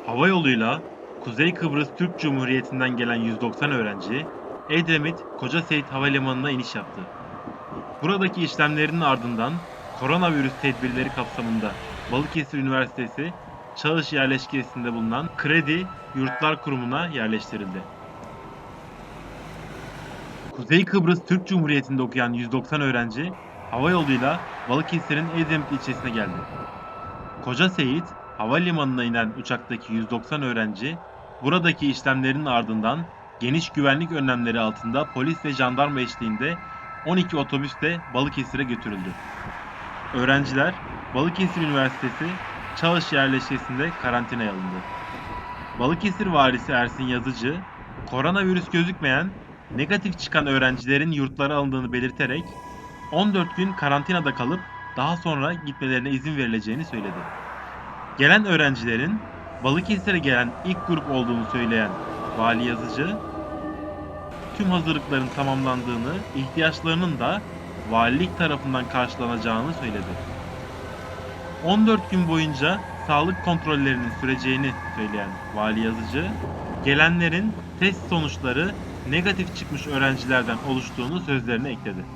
Hava yoluyla Kuzey Kıbrıs Türk Cumhuriyeti'nden gelen 190 öğrenci Edremit Koca Seyit Havalimanı'na iniş yaptı. Buradaki işlemlerinin ardından koronavirüs tedbirleri kapsamında Balıkesir Üniversitesi Çağış yerleşkesinde bulunan Kredi Yurtlar Kurumu'na yerleştirildi. Kuzey Kıbrıs Türk Cumhuriyeti'nde okuyan 190 öğrenci hava yoluyla Balıkesir'in Edremit ilçesine geldi. Koca Seyit Havalimanına inen uçaktaki 190 öğrenci buradaki işlemlerin ardından geniş güvenlik önlemleri altında polis ve jandarma eşliğinde 12 otobüsle Balıkesir'e götürüldü. Öğrenciler Balıkesir Üniversitesi Çağış yerleşkesinde karantinaya alındı. Balıkesir valisi Ersin Yazıcı, koronavirüs gözükmeyen negatif çıkan öğrencilerin yurtlara alındığını belirterek 14 gün karantinada kalıp daha sonra gitmelerine izin verileceğini söyledi. Gelen öğrencilerin Balıkesir'e gelen ilk grup olduğunu söyleyen Vali Yazıcı, tüm hazırlıkların tamamlandığını, ihtiyaçlarının da valilik tarafından karşılanacağını söyledi. 14 gün boyunca sağlık kontrollerinin süreceğini söyleyen Vali Yazıcı, gelenlerin test sonuçları negatif çıkmış öğrencilerden oluştuğunu sözlerine ekledi.